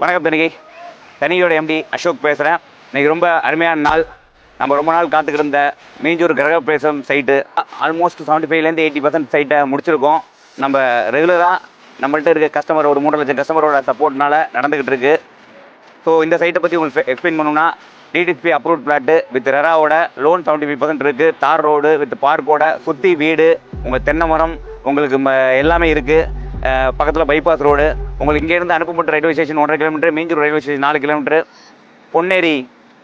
வணக்கம் தனிகை தனியோட எம்டி அசோக் பேசுகிறேன் இன்னைக்கு ரொம்ப அருமையான நாள். நம்ம ரொம்ப நாள் காத்துக்கிட்டு இருந்த மீஞ்சூர் கிரகப்பிரவேசம் சைட்டு ஆல்மோஸ்ட் செவன்ட்டி ஃபைவ்லேருந்து எயிட்டி பர்சன்ட் சைட்டை முடிச்சிருக்கோம். நம்ம ரெகுலராக நம்மள்ட்ட இருக்க கஸ்டமர் ஒரு மூணு லட்சம் கஸ்டமரோட சப்போர்ட்னால நடந்துக்கிட்டு இருக்கு. ஸோ இந்த சைட்டை பற்றி உங்களுக்கு எக்ஸ்பிளைன் பண்ணோம்னா டிடிசிபி அப்ரூவ் பிளாட்டு வித் ரெராவோட லோன் செவன்ட்டி ஃபைவ் பர்சன்ட் இருக்குது தார் ரோடு வித் பார்க்கோட சுற்றி வீடு உங்கள் தென்னை மரம் உங்களுக்கு எல்லாமே இருக்குது பக்கத்தில் பைபாஸ் ரோடு உங்களுக்கு இங்கேருந்து அனுப்பப்பட்ட ரயில்வே ஸ்டேஷன் ஒன்றரை கிலோமீட்டர் மேஞ்சூர் ரயில்வே ஸ்டேஷன் நாலு கிலோமீட்டர் பொன்னேரி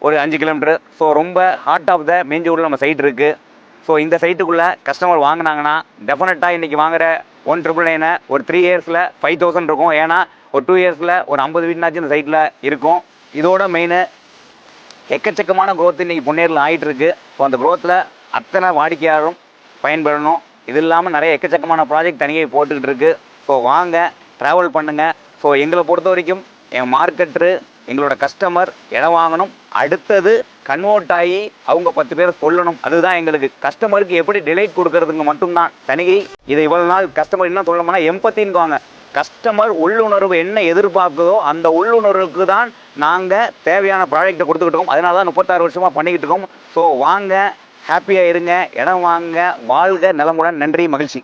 ஒரு அஞ்சு கிலோமீட்டர் ஸோ ரொம்ப ஹார்ட் ஆஃப் த மேஞ்சூரில் நம்ம சைட் இருக்குது ஸோ இந்த சைட்டுக்குள்ளே கஸ்டமர் வாங்கினாங்கன்னா டெஃபினட்டாக இன்றைக்கி வாங்குற ஒன் ட்ரிபிள் நைனை ஒரு த்ரீ இயர்ஸில் ஃபைவ் தௌசண்ட் இருக்கும். ஏன்னா ஒரு டூ இயர்ஸில் ஒரு ஐம்பது வீடுனாச்சும் இந்த சைட்டில் இருக்கும். இதோட மெயின் எக்கச்சக்கமான க்ரோத் இன்றைக்கி பொன்னேரில் ஆயிட்டு இருக்கு ஸோ அந்த க்ரோத்தில் அத்தனை வாடிக்கையாளரும் பயன்பெறணும். இது இல்லாமல் நிறைய எக்கச்சக்கமான ப்ராஜெக்ட் தனியாக போட்டுக்கிட்டு இருக்குது ஸோ வாங்க ட்ராவல் பண்ணுங்கள் ஸோ எங்களை பொறுத்த வரைக்கும் என் மார்க்கெட்ரு எங்களோட கஸ்டமர் இடம் வாங்கணும். அடுத்தது கன்வெர்ட் ஆகி அவங்க பத்து பேர் சொல்லணும். அதுதான் எங்களுக்கு. கஸ்டமருக்கு எப்படி டிலைட் கொடுக்கறதுங்க மட்டும்தான். தனிகை இதை இவ்வளோ நாள் கஸ்டமர் என்ன சொல்லணும்னா எம்பத்தின்வாங்க கஸ்டமர் உள்ளுணர்வு என்ன எதிர்பார்க்குதோ அந்த உள்ளுணர்வுக்கு தான் நாங்கள் தேவையான ப்ராடக்ட்டை கொடுத்துக்கிட்டோம் அதனால தான் முப்பத்தாறு வருஷமாக பண்ணிக்கிட்டு இருக்கோம். ஸோ வாங்க ஹாப்பியாக இருங்க. இடம் வாங்க வாழ்க நலமுடன். நன்றி மகிழ்ச்சி.